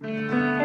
Що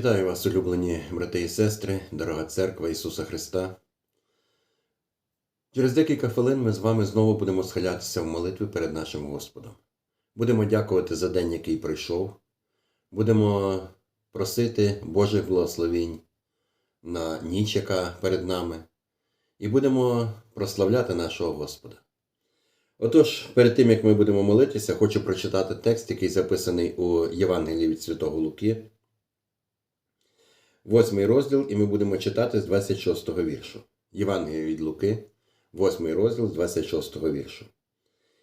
Вітаю вас, улюблені брати і сестри, дорога церква Ісуса Христа. Через декілька хвилин ми з вами знову будемо схилятися в молитві перед нашим Господом. Будемо дякувати за день, який пройшов. Будемо просити Божих благословінь на ніч, яка перед нами, і будемо прославляти нашого Господа. Отож, перед тим як ми будемо молитися, хочу прочитати текст, який записаний у Євангелії від Святого Луки. Восьмий розділ, і ми будемо читати з 26-го віршу. Євангелія від Луки, восьмий розділ з 26-го віршу.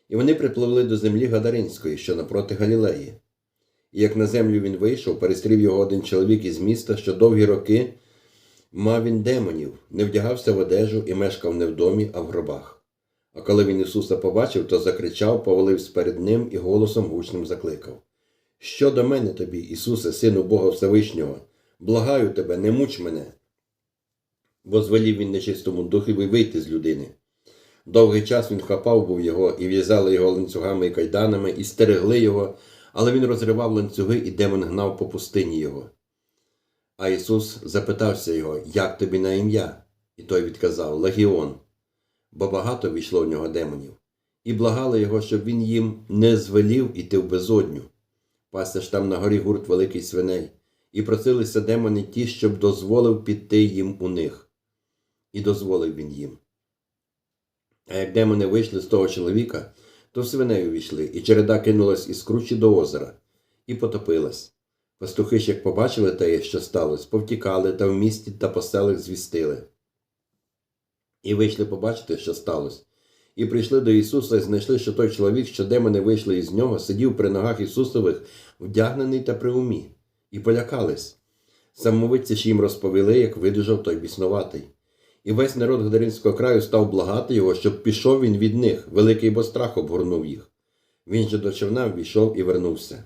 І вони припливли до землі Гадаринської, що напроти Галілеї. І як на землю він вийшов, перестрів його один чоловік із міста, що довгі роки мав він демонів, не вдягався в одежу і мешкав не в домі, а в гробах. А коли він Ісуса побачив, то закричав, повалився перед ним і голосом гучним закликав: Що до мене тобі, Ісусе, Сину Бога Всевишнього? Благаю тебе, не муч мене. Бо звелів він нечистому духові вийти з людини. Довгий час він хапав був його, і в'язали його ланцюгами і кайданами, і стерегли його, але він розривав ланцюги, і демон гнав по пустині його. А Ісус запитався його, як тобі на ім'я? І той відказав Легіон, бо багато війшло в нього демонів, і благали його, щоб він їм не звелів іти в безодню. Пася ж там на горі гурт великий свиней, і просилися демони ті, щоб дозволив піти їм у них. І дозволив він їм. А як демони вийшли з того чоловіка, то в свиней увійшли, і череда кинулась із кручі до озера, і потопилась. Пастухи ж, як побачили те, що сталося, повтікали та в місті та по селах звістили. І вийшли побачити, що сталося. І прийшли до Ісуса і знайшли, що той чоловік, що демони вийшли із нього, сидів при ногах Ісусових, вдягнений та при умі, і полякались. Самовидці ж їм розповіли, як видужав той біснуватий. І весь народ Гадаринського краю став благати його, щоб пішов він від них, великий бо страх обгорнув їх. Він же до човна ввійшов і вернувся.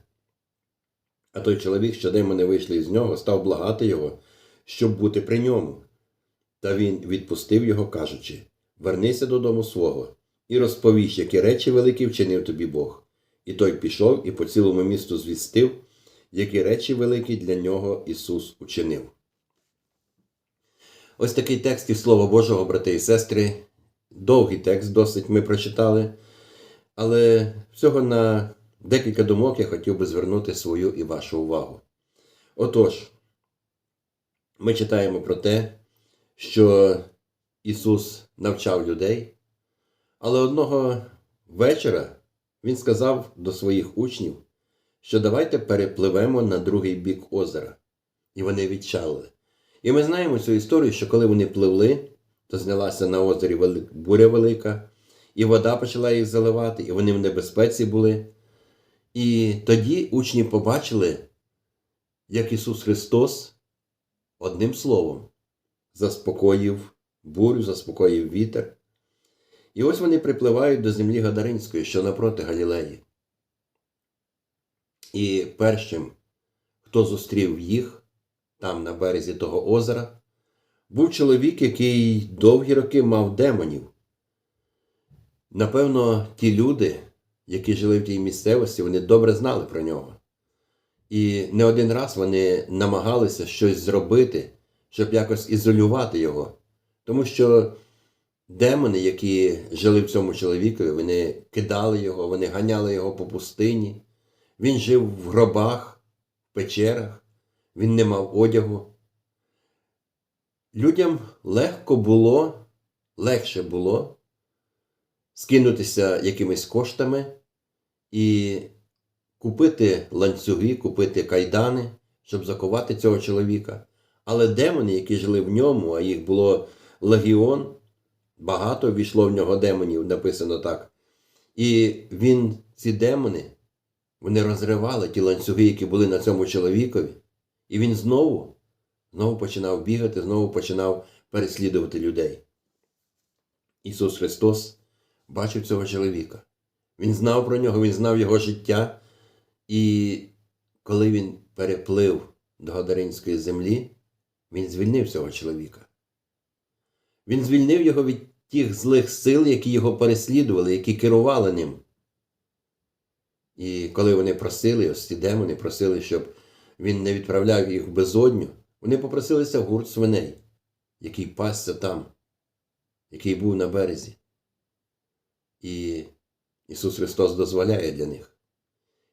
А той чоловік, що демони вийшли із нього, став благати його, щоб бути при ньому. Та він відпустив його, кажучи Вернися додому свого, і розповіш, які речі великі вчинив тобі Бог. І той пішов і по цілому місту звістив, які речі великі для нього Ісус учинив. Ось такий текст із Слова Божого, брати і сестри. Довгий текст досить ми прочитали, але всього на декілька думок я хотів би звернути свою і вашу увагу. Отож, ми читаємо про те, що Ісус навчав людей, але одного вечора Він сказав до своїх учнів, що давайте перепливемо на другий бік озера. І вони відчалили. І ми знаємо цю історію, що коли вони пливли, то знялася на озері буря велика, і вода почала їх заливати, і вони в небезпеці були. І тоді учні побачили, як Ісус Христос одним словом заспокоїв бурю, заспокоїв вітер. І ось вони припливають до землі Гадаринської, що напроти Галілеї. І першим, хто зустрів їх там на березі того озера, був чоловік, який довгі роки мав демонів. Напевно, ті люди, які жили в тій місцевості, вони добре знали про нього. І не один раз вони намагалися щось зробити, щоб якось ізолювати його. Тому що демони, які жили в цьому чоловікові, вони кидали його, вони ганяли його по пустині. Він жив в гробах, в печерах, він не мав одягу. Людям легко було, легше було скинутися якимись коштами і купити ланцюги, купити кайдани, щоб закувати цього чоловіка. Але демони, які жили в ньому, а їх було легіон, багато війшло в нього демонів, написано так. І він, ці демони, вони розривали ті ланцюги, які були на цьому чоловікові. І він знову, знову починав бігати, знову починав переслідувати людей. Ісус Христос бачив цього чоловіка. Він знав про нього, він знав його життя. І коли він переплив до Гадаринської землі, він звільнив цього чоловіка. Він звільнив його від тих злих сил, які його переслідували, які керували ним. І коли вони просили, ось ці демони просили, щоб він не відправляв їх в безодню, вони попросилися в гурт свиней, який пасся там, який був на березі. І Ісус Христос дозволяє для них.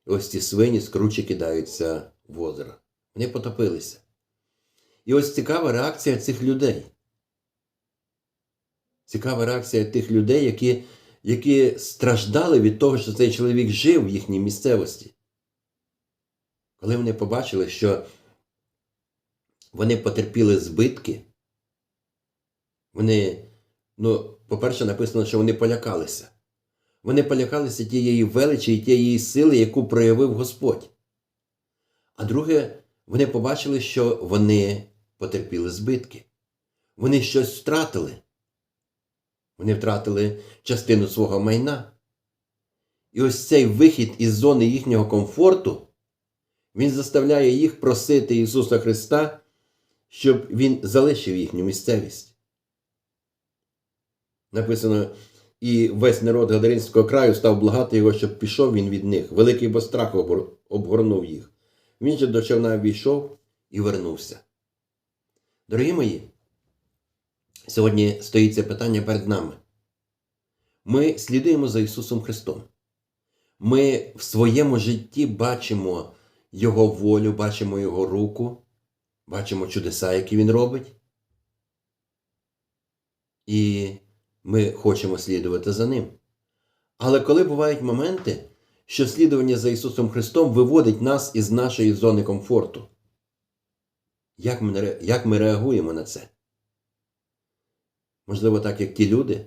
І ось ці свині скруче кидаються в озеро. Вони потопилися. І ось цікава реакція цих людей. Цікава реакція тих людей, які, які страждали від того, що цей чоловік жив в їхній місцевості. Коли вони побачили, що вони потерпіли збитки, вони, ну, по-перше, написано, що вони полякалися. Вони полякалися тієї величі і тієї сили, яку проявив Господь. А друге, вони побачили, що вони потерпіли збитки. Вони щось втратили. Вони втратили частину свого майна. І ось цей вихід із зони їхнього комфорту, він заставляє їх просити Ісуса Христа, щоб Він залишив їхню місцевість. Написано, і весь народ Гадаринського краю став благати його, щоб пішов він від них. Великий бо страх обгорнув їх. Він же до човна війшов і вернувся. Дорогі мої, сьогодні стоїть це питання перед нами. Ми слідуємо за Ісусом Христом. Ми в своєму житті бачимо Його волю, бачимо Його руку, бачимо чудеса, які Він робить. І ми хочемо слідувати за ним. Але коли бувають моменти, що слідування за Ісусом Христом виводить нас із нашої зони комфорту, як ми, як ми реагуємо на це? Можливо, так як ті люди,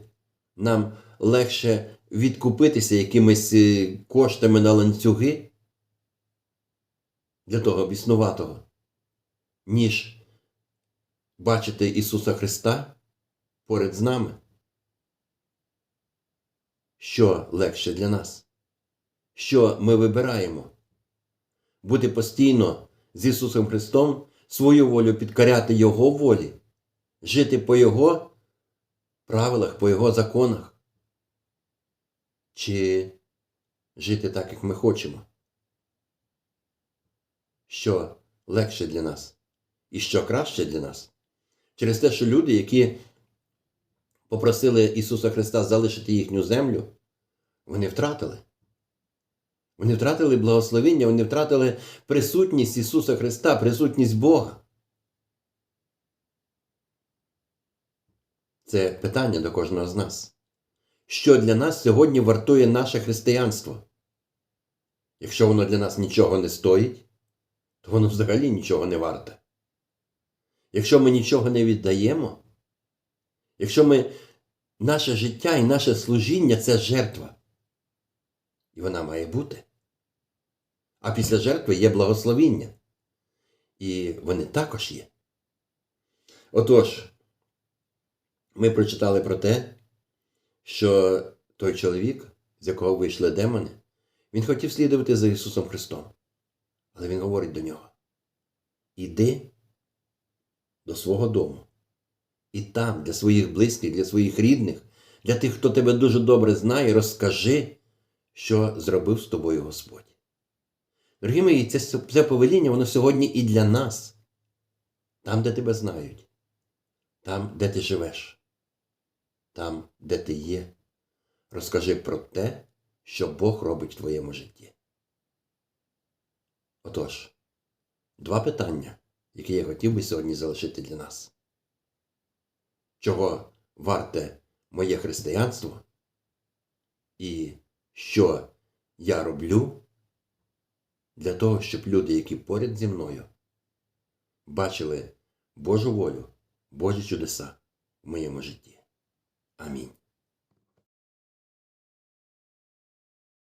нам легше відкупитися якимись е, коштами на ланцюги для того біснуватого, ніж бачити Ісуса Христа поряд з нами. Що легше для нас? Що ми вибираємо? Бути постійно з Ісусом Христом, свою волю підкоряти Його волі, жити по Його правилах, по Його законах, чи жити так, як ми хочемо? Що легше для нас? І що краще для нас? Через те, що люди, які попросили Ісуса Христа залишити їхню землю, вони втратили. Вони втратили благословіння, вони втратили присутність Ісуса Христа, присутність Бога. Це питання до кожного з нас. Що для нас сьогодні вартує наше християнство? Якщо воно для нас нічого не стоїть, то воно взагалі нічого не варте. Якщо ми нічого не віддаємо, якщо ми наше життя і наше служіння це жертва, і вона має бути. А після жертви є благословіння. І вони також є. Отож, ми прочитали про те, що той чоловік, з якого вийшли демони, він хотів слідувати за Ісусом Христом. Але Він говорить до нього: Іди до свого дому. І там, для своїх близьких, для своїх рідних, для тих, хто тебе дуже добре знає, розкажи, що зробив з тобою Господь. Дорогі мої, це, це повеління, воно сьогодні і для нас. Там, де тебе знають, там, де ти живеш, там, де ти є. Розкажи про те, що Бог робить в твоєму житті. Отож, два питання, які я хотів би сьогодні залишити для нас. Чого варте моє християнство? І що я роблю для того, щоб люди, які поряд зі мною, бачили Божу волю, Божі чудеса в моєму житті. Amin.